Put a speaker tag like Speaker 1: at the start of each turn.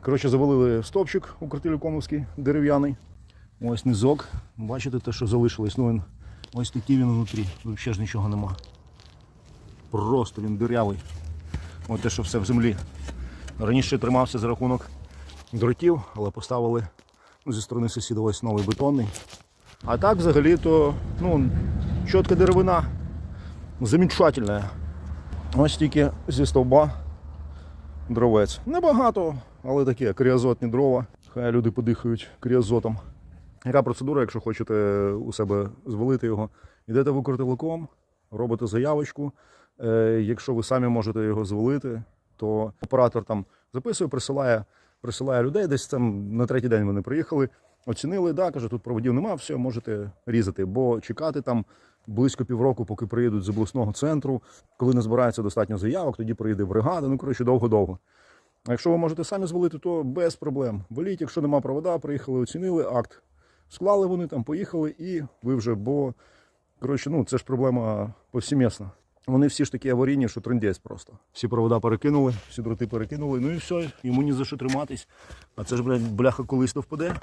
Speaker 1: Коротше, завалили стовпчик у квартирі Комовський дерев'яний. Ось низок. Бачите те, що залишилось. Ну він ось такий він внутрі. Ще ж нічого нема. Просто він дирявий. Ось те, що все в землі. Раніше тримався за рахунок дротів, але поставили ну, зі сторони сусіда ось новий бетонний. А так взагалі то ну, чітка деревина. Замечательна. Ось тільки зі стовба дровець. Небагато, але таке кріазотні дрова. Хай люди подихають кріазотом. Яка процедура, якщо хочете у себе звалити його? Йдете в Укртелеком, робите заявочку. Е, якщо ви самі можете його звалити, то оператор там записує, присилає, присилає людей. Десь там на третій день вони приїхали, оцінили, да, каже, тут проводів нема, все, можете різати, бо чекати там близько півроку, поки приїдуть з обласного центру. Коли не збирається достатньо заявок, тоді приїде бригада. Ну коротше, довго-довго. А якщо ви можете самі звалити, то без проблем. Валіть, якщо нема провода, приїхали, оцінили акт. Склали вони там, поїхали, і ви вже, бо коротше, ну це ж проблема повсімісна. Вони всі ж такі аварійні, що трендець просто. Всі провода перекинули, всі дроти перекинули, ну і все, йому ні за що триматись. А це ж, блядь, бляха колись то впаде.